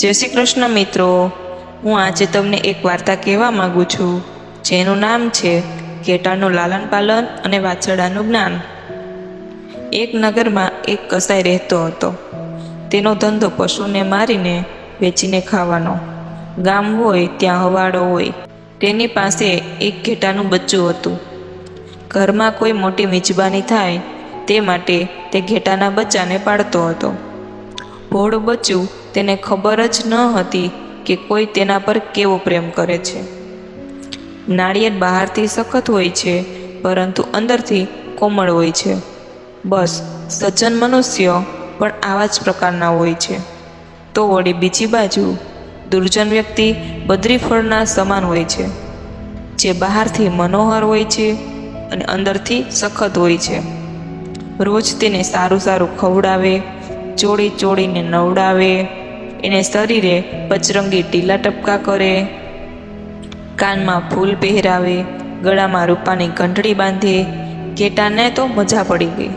જય શ્રી કૃષ્ણ મિત્રો. હું આજે તમને એક વાર્તા કહેવા માગું છું, જેનું નામ છે ઘેટાનું લાલન પાલન અને વાછરડાનું જ્ઞાન. એક નગરમાં એક કસાઈ રહેતો હતો. તેનો ધંધો પશુને મારીને વેચીને ખાવાનો. ગામ હોય, ત્યાં હવાડો હોય. તેની પાસે એક ઘેટાનું બચ્ચું હતું. ઘરમાં કોઈ મોટી મિજબાની થાય, તે માટે તે ઘેટાના બચ્ચાને પાળતો હતો. ભોળું બચ્ચું તેને ખબર જ ન હતી કે કોઈ તેના પર કેવો પ્રેમ કરે છે. નાળિયેર બહારથી સખત હોય છે, પરંતુ અંદરથી કોમળ હોય છે. બસ, સજ્જન મનુષ્ય, પણ આવા જ પ્રકારના હોય છે. તો વળી બીજી બાજુ, દુર્જન વ્યક્તિ બદ્રી ફળના સમાન હોય છે, જે બહારથી મનોહર હોય છે અને અંદરથી સખત હોય છે. રોજ તેને સારું સારું ખવડાવે, ચોળી ચોળીને નવડાવે એને શરીરે પચરંગી ટીલા ટપકા કરે. કાનમાં ફૂલ પહેરાવે, ગળામાં રૂપાની ઘંટડી બાંધે, ઘેટાને તો મજા પડી ગઈ.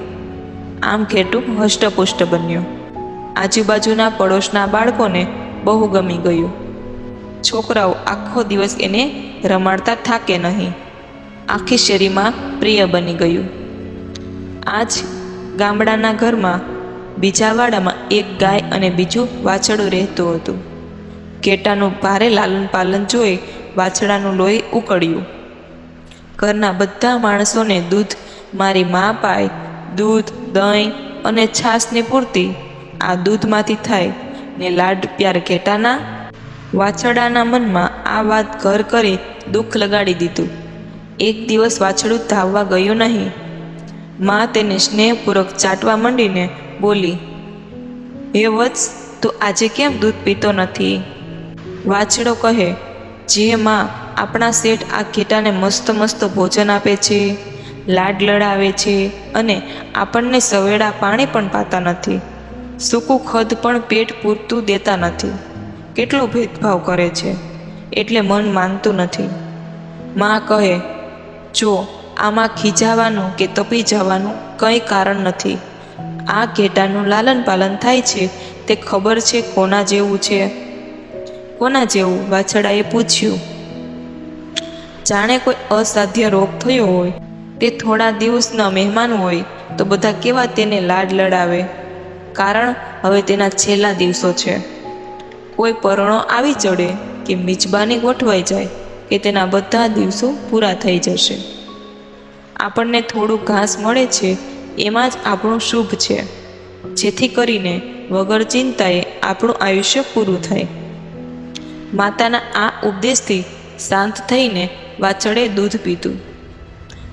આમ ઘેટું હષ્ટપુષ્ટ બન્યું. આજુબાજુના પડોશના બાળકોને બહુ ગમી ગયું. છોકરાઓ આખો દિવસ એને રમાડતા થાકે નહીં. આખી શેરીમાં પ્રિય બની ગયું. આજ ગામડાના ઘરમાં બીજા વાડામાં એક ગાય અને બીજું વાછડું રહેતું હતું. ઘેટાનું ભારે લાલન પાલન જોઈ વાછડાનું લોહી ઉકળ્યું. ઘરના બધા માણસોને દૂધ, મારી મા પાય, દૂધ, દહીં અને છાશની પૂર્તિ આ દૂધમાંથી થાય ને લાડ પ્યાર ઘેટાના વાછડાના મનમાં આ વાત ઘર કરી દુઃખ લગાડી દીધું. એક દિવસ વાછડું ધાવવા ગયું નહીં. મા તેને સ્નેહપૂર્વક ચાટવા માંડીને બોલી, હે વત્સ, તું આજે કેમ દૂધ પીતો નથી? વાછડો કહે, જે માં, આપણા શેઠ આ ઘેટાને મસ્ત મસ્ત ભોજન આપે છે, લાડ લડાવે છે અને આપણને સવેડા પાણી પણ પાતા નથી. સૂકું ખદ પણ પેટ પૂરતું દેતા નથી. કેટલો ભેદભાવ કરે છે, એટલે મન માનતું નથી. માં કહે, જો, આમાં ખીજાવાનું કે તપી જવાનું કંઈ કારણ નથી. આ ઘેટાનું લાલન પાલન થાય છે, તે ખબર છે કોના જેવું છે? કોના જેવું? વાછડાએ પૂછ્યું. જાણે કોઈ અસાધ્ય રોગ થયો હોય, તે થોડા દિવસના મહેમાન હોય, તો બધા કેવા તેને લાડ લડાવે? કારણ હવે તેના છેલ્લા દિવસો છે. કોઈ પરણો આવી ચડે કે મિજબાની ગોઠવાઈ જાય, કે તેના બધા દિવસો પૂરા થઈ જશે. આપણને થોડું ઘાસ મળે છે એમાં જ આપણું શુભ છે. જેથી કરીને વગર ચિંતાએ આપણું આયુષ્ય પૂરું થાય. માતાના આ ઉપદેશથી શાંત થઈને વાછડે દૂધ પીધું.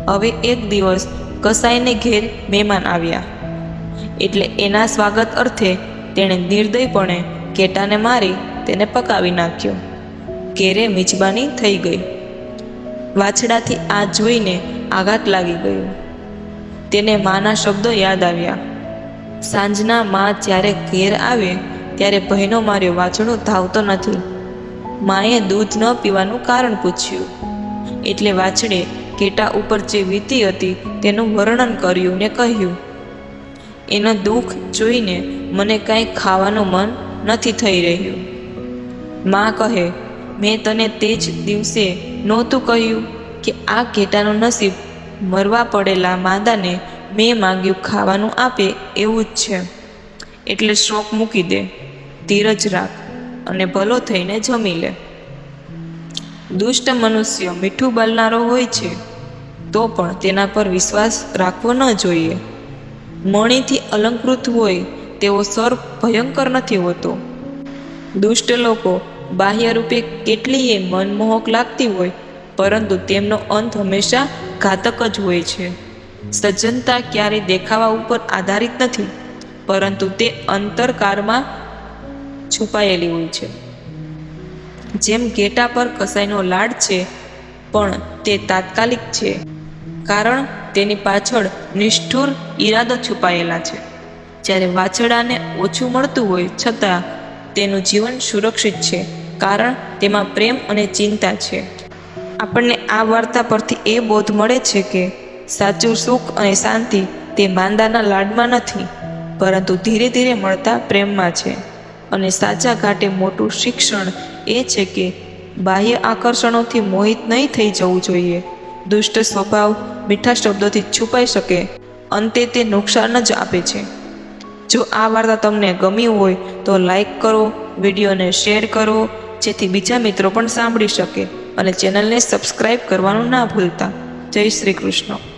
હવે એક દિવસ કસાઈને ઘેર મહેમાન આવ્યા. એટલે એના સ્વાગત અર્થે તેણે નિર્દયપણે કેટાને મારી તેને પકાવી નાખ્યો. ઘેરે મિજબાની થઈ ગઈ. વાછડાથી આ જોઈને આઘાત લાગી ગયો. તેને માના શબ્દો યાદ આવ્યા. સાંજના મા જ્યારે ઘેર આવે, ત્યારે બહેનો માર્યો વાછડો ધાવતો નથી. માએ દૂધ ન પીવાનું કારણ પૂછ્યું. એટલે વાછડે ઘેટા ઉપર જે વીતી હતી, તેનું વર્ણન કર્યું ને કહ્યું, એનો દુઃખ જોઈને મને કાંઈ ખાવાનું મન નથી થઈ રહ્યું. માં કહે, મેં તને તે જ દિવસે નહોતું કહ્યું કે આ ઘેટાનું નસીબ મરવા પડેલા માંદાને મેં માંગ્યું ખાવાનું આપે એવું જ છે. એટલે શોક મૂકી દે. ધીરજ રાખ અને ભલો થઈને જમી લે. દુષ્ટ મનુષ્ય મીઠું બોલનારો હોય છે, તો પણ તેના પર વિશ્વાસ રાખવો ન જોઈએ. મણીથી અલંકૃત હોય તેવો સર્પ ભયંકર નથી હોતો. દુષ્ટ લોકો બાહ્ય રૂપે કેટલીય મનમોહક લાગતી હોય, પરંતુ તેમનો અંત હંમેશા ઘાતક જ હોય છે. સજ્જનતા ક્યારેય દેખાવા ઉપર આધારિત નથી, પરંતુ તે અંતરકારમાં છુપાયેલી હોય છે. જેમ ઘેટા પર કસાઈનો લાડ છે, પણ તે તાત્કાલિક છે, કારણ તેની પાછળ નિષ્ઠુર ઈરાદો છુપાયેલા છે. જ્યારે વાછડાને ઓછું મળતું હોય, છતાં તેનું જીવન સુરક્ષિત છે, કારણ તેમાં પ્રેમ અને ચિંતા છે. આપણને આ વાર્તા પરથી એ બોધ મળે છે કે સાચું સુખ અને શાંતિ તે માંદાના લાડમાં નથી, પરંતુ ધીરે ધીરે મળતા પ્રેમમાં છે. અને સાચા ઘાટે મોટું શિક્ષણ એ છે કે બાહ્ય આકર્ષણોથી મોહિત નહીં થઈ જવું જોઈએ. દુષ્ટ સ્વભાવ મીઠા શબ્દોથી છુપાઈ શકે, અંતે તે નુકસાન જ આપે છે. જો આ વાર્તા તમને ગમી હોય તો લાઈક કરો, વિડીયોને શેર કરો, જેથી બીજા મિત્રો પણ સાંભળી શકે. અને ચેનલને સબસ્ક્રાઈબ કરવાનું ના ભૂલતા. જય શ્રી કૃષ્ણ.